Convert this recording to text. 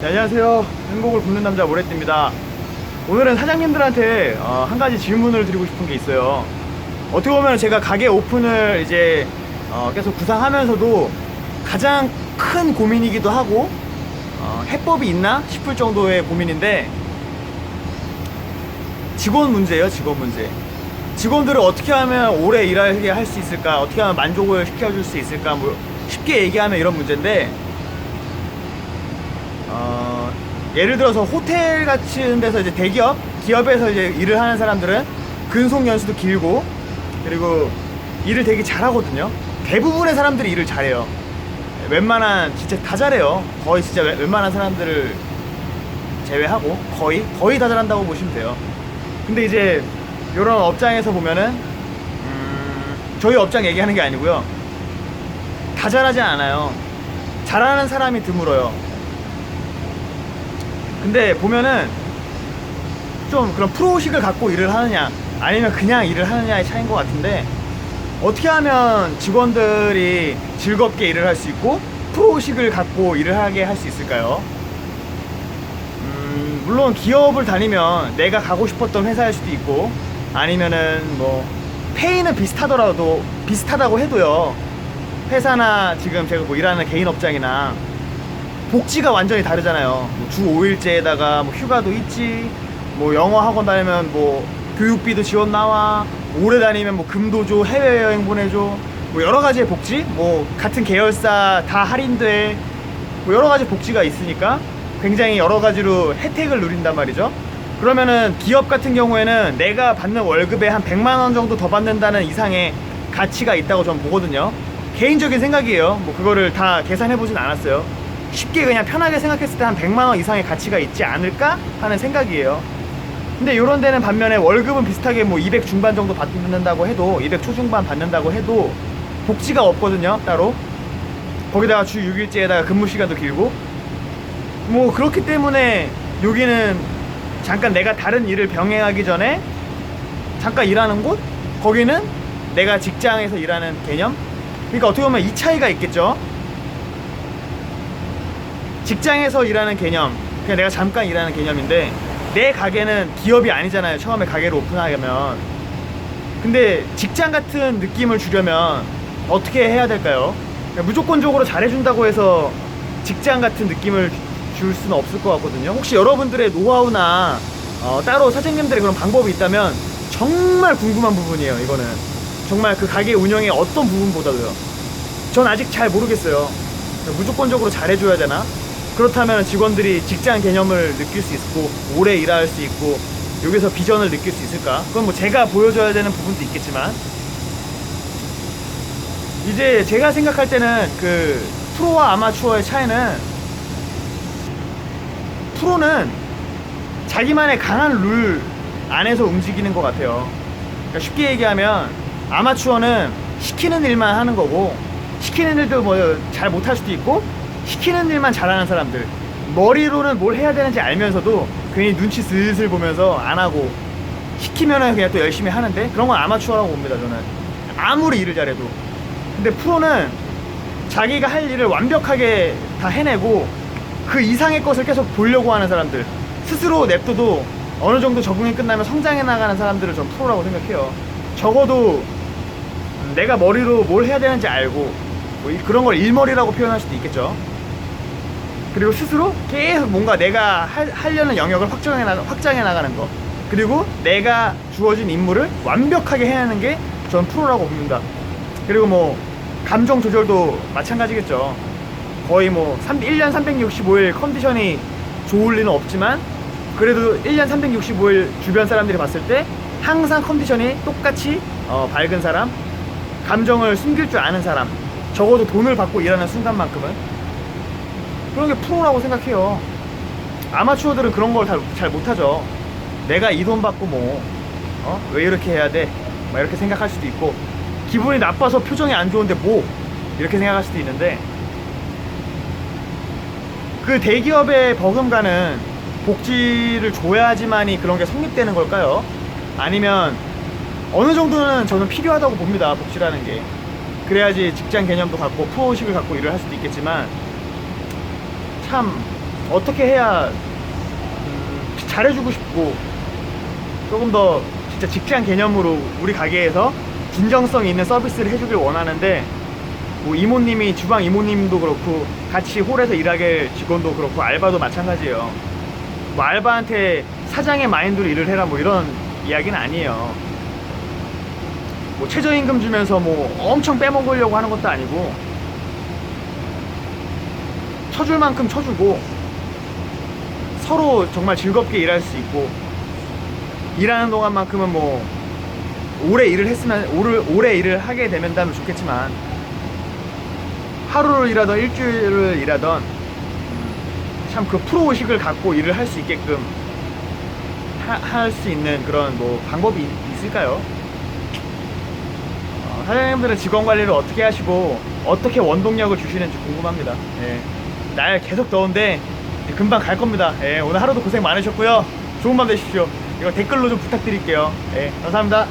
네, 안녕하세요. 행복을 굽는 남자 모래띠입니다. 오늘은 사장님들한테 어, 한 가지 질문을 드리고 싶은 게 있어요. 어떻게 보면 제가 가게 오픈을 이제 어, 계속 구상하면서도 가장 큰 고민이기도 하고 어, 해법이 있나 싶을 정도의 고민인데 직원 문제예요, 직원 문제. 직원들을 어떻게 하면 오래 일하게 할 수 있을까? 어떻게 하면 만족을 시켜줄 수 있을까? 뭐 쉽게 얘기하면 이런 문제인데 어, 예를 들어서 호텔 같은 데서 이제 대기업, 기업에서 이제 일을 하는 사람들은 근속 연수도 길고 그리고 일을 되게 잘하거든요. 대부분의 사람들이 일을 잘해요. 웬만한 진짜 다 잘해요. 거의 진짜 웬- 웬만한 사람들을 제외하고 거의 거의 다 잘한다고 보시면 돼요. 근데 이제 이런 업장에서 보면은 음, 저희 업장 얘기하는 게 아니고요. 다 잘하지 않아요. 잘하는 사람이 드물어요. 근데 보면은 좀 그런 프로의식을 갖고 일을 하느냐 아니면 그냥 일을 하느냐의 차이인 것 같은데 어떻게 하면 직원들이 즐겁게 일을 할 수 있고 프로의식을 갖고 일을 하게 할 수 있을까요? 음, 물론 기업을 다니면 내가 가고 싶었던 회사일 수도 있고 아니면은 뭐 페이는 비슷하더라도 비슷하다고 해도요 회사나 지금 제가 뭐 일하는 개인 업장이나 복지가 완전히 다르잖아요. 뭐주 5일제에다가 뭐 휴가도 있지, 뭐 영어 학원 다니면 뭐 교육비도 지원 나와, 오래 다니면 뭐 금도 줘, 해외여행 보내줘, 뭐 여러 가지의 복지, 뭐 같은 계열사 다 할인돼, 뭐 여러 가지 복지가 있으니까 굉장히 여러 가지로 혜택을 누린단 말이죠. 그러면은 기업 같은 경우에는 내가 받는 월급에 한 100만 원 정도 더 받는다는 이상의 가치가 있다고 저는 보거든요. 개인적인 생각이에요. 뭐 그거를 다 계산해 보진 않았어요. 쉽게 그냥 편하게 생각했을 때 한 100만 원 이상의 가치가 있지 않을까 하는 생각이에요. 근데 이런 데는 반면에 월급은 비슷하게 뭐 200 중반 정도 받는다고 해도 200 초중반 받는다고 해도 복지가 없거든요. 따로. 거기다가 주 6일제에다가 근무 시간도 길고 뭐 그렇기 때문에 여기는 잠깐 내가 다른 일을 병행하기 전에 잠깐 일하는 곳 거기는 내가 직장에서 일하는 개념 그러니까 어떻게 보면 이 차이가 있겠죠 직장에서 일하는 개념 그냥 내가 잠깐 일하는 개념인데 내 가게는 기업이 아니잖아요 처음에 가게를 오픈하려면 근데 직장 같은 느낌을 주려면 어떻게 해야 될까요? 그냥 무조건적으로 잘해준다고 해서 직장 같은 느낌을 줄 수는 없을 것 같거든요. 혹시 여러분들의 노하우나 어, 따로 사장님들의 그런 방법이 있다면 정말 궁금한 부분이에요. 이거는 정말 그 가게 운영의 어떤 부분보다도요. 전 아직 잘 모르겠어요. 무조건적으로 잘해줘야 되나? 그렇다면 직원들이 직장 개념을 느낄 수 있고 오래 일할 수 있고 여기서 비전을 느낄 수 있을까? 그건 뭐 제가 보여줘야 되는 부분도 있겠지만 이제 제가 생각할 때는 그 프로와 아마추어의 차이는 프로는 자기만의 강한 룰 안에서 움직이는 것 같아요. 그러니까 쉽게 얘기하면 아마추어는 시키는 일만 하는 거고 시키는 일도 뭐 잘 못할 수도 있고 시키는 일만 잘하는 사람들. 머리로는 뭘 해야 되는지 알면서도 괜히 눈치 슬슬 보면서 안 하고 시키면은 그냥 또 열심히 하는데 그런 건 아마추어라고 봅니다 저는. 아무리 일을 잘해도. 근데 프로는 자기가 할 일을 완벽하게 다 해내고 그 이상의 것을 계속 보려고 하는 사람들. 스스로 냅둬도 어느 정도 적응이 끝나면 성장해 나가는 사람들을 전 프로라고 생각해요. 적어도 음, 내가 머리로 뭘 해야 되는지 알고 뭐 이- 그런 걸 일머리라고 표현할 수도 있겠죠 그리고 스스로 계속 뭔가 내가 할, 하려는 영역을 확장해, 나, 확장해 나가는 거. 그리고 내가 주어진 임무를 완벽하게 해내는 게 전 프로라고 봅니다. 그리고 뭐 감정 조절도 마찬가지겠죠. 거의 뭐 3, 1년 365일 컨디션이 좋을 리는 없지만 그래도 1년 365일 주변 사람들이 봤을 때 항상 컨디션이 똑같이 어, 밝은 사람 감정을 숨길 줄 아는 사람 적어도 돈을 받고 일하는 순간만큼은 그런 게 프로라고 생각해요 아마추어들은 그런 걸 잘 못하죠 내가 이 돈 받고 뭐 어? 왜 이렇게 해야 돼? 막 이렇게 생각할 수도 있고 기분이 나빠서 표정이 안 좋은데 뭐 이렇게 생각할 수도 있는데 그 대기업의 버금가는 복지를 줘야지만이 그런 게 성립되는 걸까요? 아니면 어느 정도는 저는 필요하다고 봅니다 복지라는 게 그래야지 직장 개념도 갖고 프로의식을 갖고 일을 할 수도 있겠지만 참 어떻게 해야 음, 잘해주고 싶고 조금 더 진짜 직장 개념으로 우리 가게에서 진정성 있는 서비스를 해주길 원하는데 뭐 이모님이 주방 이모님도 그렇고 같이 홀에서 일하게 직원도 그렇고 알바도 마찬가지예요. 뭐 알바한테 사장의 마인드로 일을 해라 뭐 이런 이야기는 아니에요. 뭐 최저임금 주면서 뭐 엄청 빼먹으려고 하는 것도 아니고 쳐줄 만큼 쳐주고 서로 정말 즐겁게 일할 수 있고 일하는 동안만큼은 뭐 오래 일을 했으면 오래, 오래 일을 하게 되면다면 좋겠지만 하루를 일하던 일주일을 일하던 참 그 프로 의식을 갖고 일을 할 수 있게끔 할 수 있는 그런 뭐 방법이 있- 있을까요? 어, 사장님들은 직원 관리를 어떻게 하시고 어떻게 원동력을 주시는지 궁금합니다. 예. 날 계속 더운데 금방 갈 겁니다. 예, 오늘 하루도 고생 많으셨고요. 좋은 밤 되십시오. 이거 댓글로 좀 부탁드릴게요. 예, 감사합니다.